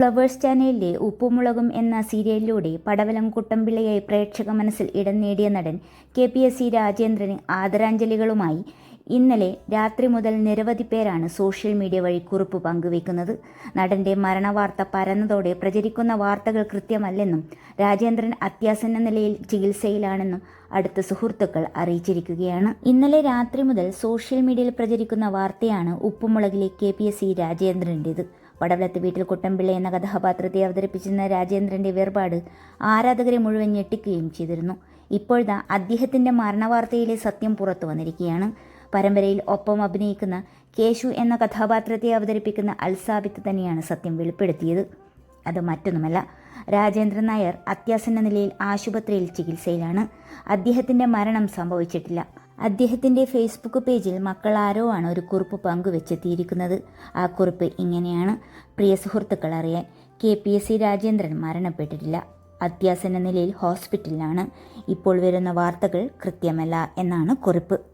Flowers ചാനലിലെ ഉപ്പുമുളകും എന്ന സീരിയലിലൂടെ പടവലം കുട്ടമ്പിള്ളയായി പ്രേക്ഷക മനസ്സിൽ ഇടം നേടിയ നടൻ കെ പി എസ് സി രാജേന്ദ്രന് ആദരാഞ്ജലികളുമായി ഇന്നലെ രാത്രി മുതൽ നിരവധി പേരാണ് സോഷ്യൽ മീഡിയ വഴി കുറിപ്പ് പങ്കുവെക്കുന്നത് നടന്റെ മരണവാർത്ത പരന്നതോടെ പ്രചരിക്കുന്ന വാർത്തകൾ കൃത്യമല്ലെന്നും രാജേന്ദ്രൻ അത്യാസന്ന നിലയിൽ ചികിത്സയിലാണെന്നും അടുത്ത സുഹൃത്തുക്കൾ അറിയിച്ചിരിക്കുകയാണ്. ഇന്നലെ രാത്രി മുതൽ സോഷ്യൽ മീഡിയയിൽ പ്രചരിക്കുന്ന വാർത്തയാണ് ഉപ്പുമുളകിലെ കെ പി എസ് സി രാജേന്ദ്രന്റേത് പടവലത്ത് വീട്ടിൽ കുട്ടമ്പിള്ള എന്ന കഥാപാത്രത്തെ അവതരിപ്പിച്ചിരുന്ന രാജേന്ദ്രന്റെ വേർപാട് ആരാധകരെ മുഴുവൻ ഞെട്ടിക്കുകയും ചെയ്തിരുന്നു. ഇപ്പോഴത്തെ അദ്ദേഹത്തിന്റെ മരണവാർത്തയിലെ സത്യം പുറത്തു വന്നിരിക്കുകയാണ്. പരമ്പരയിൽ ഒപ്പം അഭിനയിക്കുന്ന കേശു എന്ന കഥാപാത്രത്തെ അവതരിപ്പിക്കുന്ന അൽസാബിത്ത് തന്നെയാണ് സത്യം വെളിപ്പെടുത്തിയത്. അത് മറ്റൊന്നുമല്ല രാജേന്ദ്രൻ നായർ അത്യാസന്ന നിലയിൽ ആശുപത്രിയിൽ ചികിത്സയിലാണ്. അദ്ദേഹത്തിന്റെ മരണം സംഭവിച്ചിട്ടില്ല. അദ്ദേഹത്തിന്റെ ഫേസ്ബുക്ക് പേജിൽ മക്കൾ ആരോ ആണ് ഒരു കുറിപ്പ് പങ്കുവെച്ചെത്തിയിരിക്കുന്നത്. ആ കുറിപ്പ് ഇങ്ങനെയാണ്. പ്രിയ സുഹൃത്തുക്കൾ അറിയാൻ K P S C Rajendran മരണപ്പെട്ടിട്ടില്ല. അത്യാസന്ന നിലയിൽ ഹോസ്പിറ്റലിലാണ്. ഇപ്പോൾ വരുന്ന വാർത്തകൾ കൃത്യമല്ല എന്നാണ് കുറിപ്പ്.